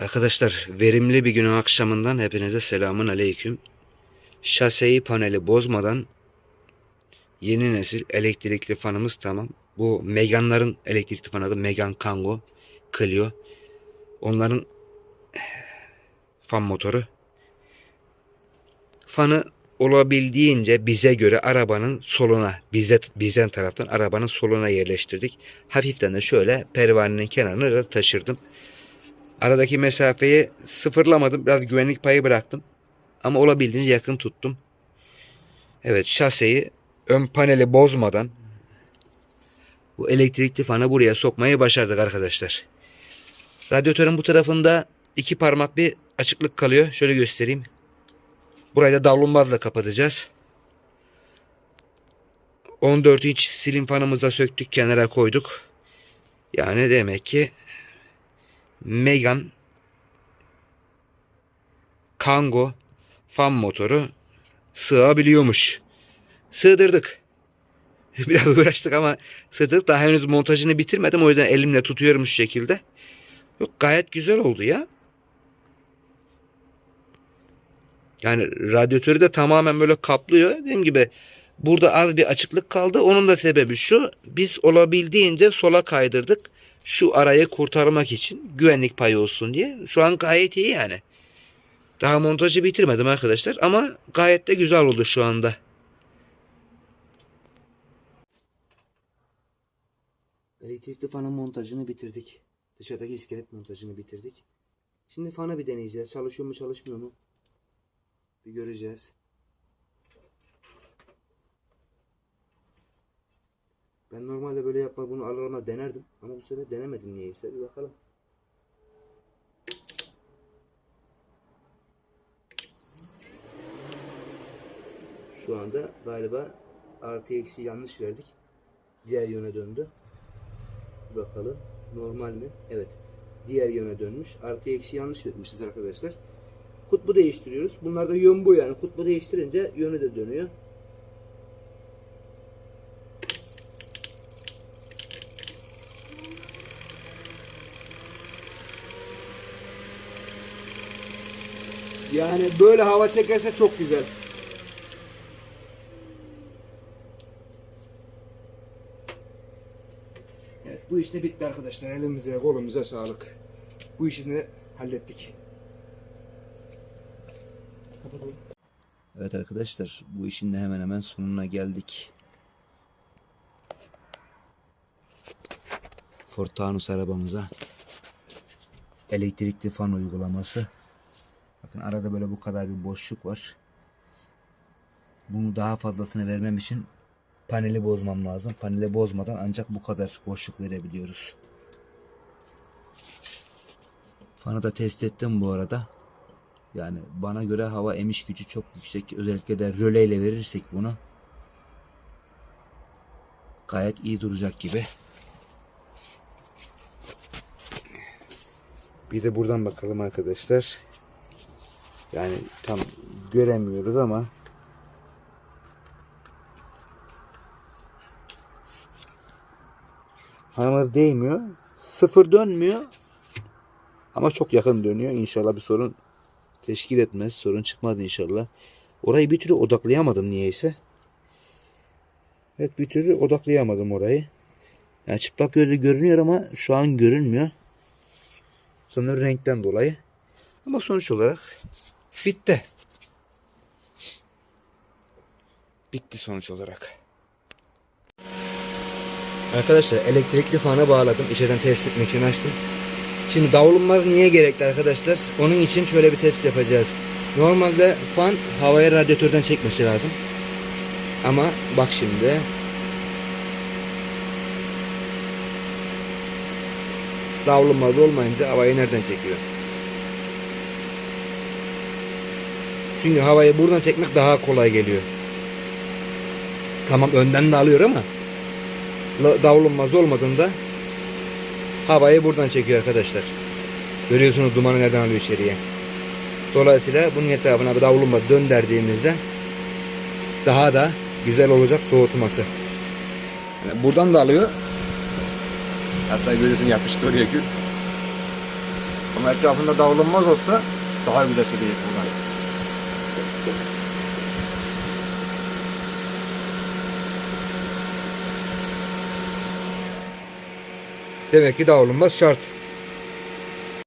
Arkadaşlar verimli bir günün akşamından hepinize selamun aleyküm. Şaseyi paneli bozmadan yeni nesil elektrikli fanımız tamam. Bu Megan'ların elektrikli fanı Megan Kango Clio. Onların fan motoru. Fanı olabildiğince bize göre arabanın soluna, bize bizden taraftan arabanın soluna yerleştirdik. Hafiften de şöyle pervanenin kenarına da taşırdım. Aradaki mesafeyi sıfırlamadım. Biraz güvenlik payı bıraktım. Ama olabildiğince yakın tuttum. Evet şaseyi ön paneli bozmadan bu elektrikli fanı buraya sokmayı başardık arkadaşlar. Radyatörün bu tarafında iki parmak bir açıklık kalıyor. Şöyle göstereyim. Burayı da davlumbazla kapatacağız. 14 inç silim fanımıza söktük kenara koyduk. Yani demek ki Megan Kango fan motoru sığabiliyormuş. Sığdırdık. Biraz uğraştık ama sığdırdık. Daha henüz montajını bitirmedim. O yüzden elimle tutuyorum şu şekilde. Yok gayet güzel oldu ya. Yani radyatörü de tamamen böyle kaplıyor. Dediğim gibi burada az bir açıklık kaldı. Onun da sebebi şu. Biz olabildiğince sola kaydırdık. Şu arayı kurtarmak için güvenlik payı olsun diye. Şu an gayet iyi yani. Daha montajı bitirmedim arkadaşlar ama gayet de güzel oldu şu anda. Elektrikli fanın montajını bitirdik. Dışarıdaki iskelet montajını bitirdik. Şimdi fanı bir deneyeceğiz. Çalışıyor mu çalışmıyor mu? Bir göreceğiz. Ben normalde böyle yapma bunu alır almaz denerdim. Ama bu sefer denemedim niyeyse. Bir bakalım. Şu anda galiba artı eksi yanlış verdik. Diğer yöne döndü. Bir bakalım. Normal mi? Evet. Diğer yöne dönmüş. Artı eksi yanlış vermişiz arkadaşlar. Kutbu değiştiriyoruz. Bunlarda yön bu yani. Kutbu değiştirince yönü de dönüyor. Yani böyle hava çekerse çok güzel. Evet, bu iş de bitti arkadaşlar. Elimize kolumuza sağlık. Bu işini hallettik. Evet arkadaşlar bu işin de hemen hemen sonuna geldik. Ford Taunus arabamıza elektrikli fan uygulaması. Bakın arada böyle bu kadar bir boşluk var. Bunu daha fazlasını vermem için paneli bozmam lazım. Paneli bozmadan ancak bu kadar boşluk verebiliyoruz. Fanı da test ettim bu arada. Yani bana göre hava emiş gücü çok yüksek. Özellikle de röle ile verirsek bunu gayet iyi duracak gibi. Bir de buradan bakalım arkadaşlar. Yani tam göremiyoruz ama Hanımız değmiyor. Sıfır dönmüyor. Ama çok yakın dönüyor. İnşallah bir sorun teşkil etmez. Sorun çıkmaz inşallah. Orayı bir türlü odaklayamadım niyeyse. Evet bir türlü odaklayamadım orayı. Yani çıplak gözle görünüyor ama şu an görünmüyor. Sanırım renkten dolayı. Ama sonuç olarak bitti. Bitti sonuç olarak. Arkadaşlar elektrikli fana bağladım. İçeriden test etmek için açtım. Şimdi davulunmaz niye gerekli arkadaşlar? Onun için şöyle bir test yapacağız. Normalde fan havaya radyatörden çekmesi lazım. Ama bak şimdi. Davulunmaz olmayınca havayı nereden çekiyor? Çünkü havayı buradan çekmek daha kolay geliyor. Tamam önden de alıyor ama davulunmaz olmadığında havayı buradan çekiyor arkadaşlar. Görüyorsunuz dumanı nereden alıyor içeriye. Dolayısıyla bunun etrafına bir davulunmaz dönderdiğimizde daha da güzel olacak soğutması. Yani buradan da alıyor. Hatta görüyorsun yapıştı oraya gül. Ama etrafında davulunmaz olsa daha güzel çekecek buradan. Demek ki davulunmaz şart.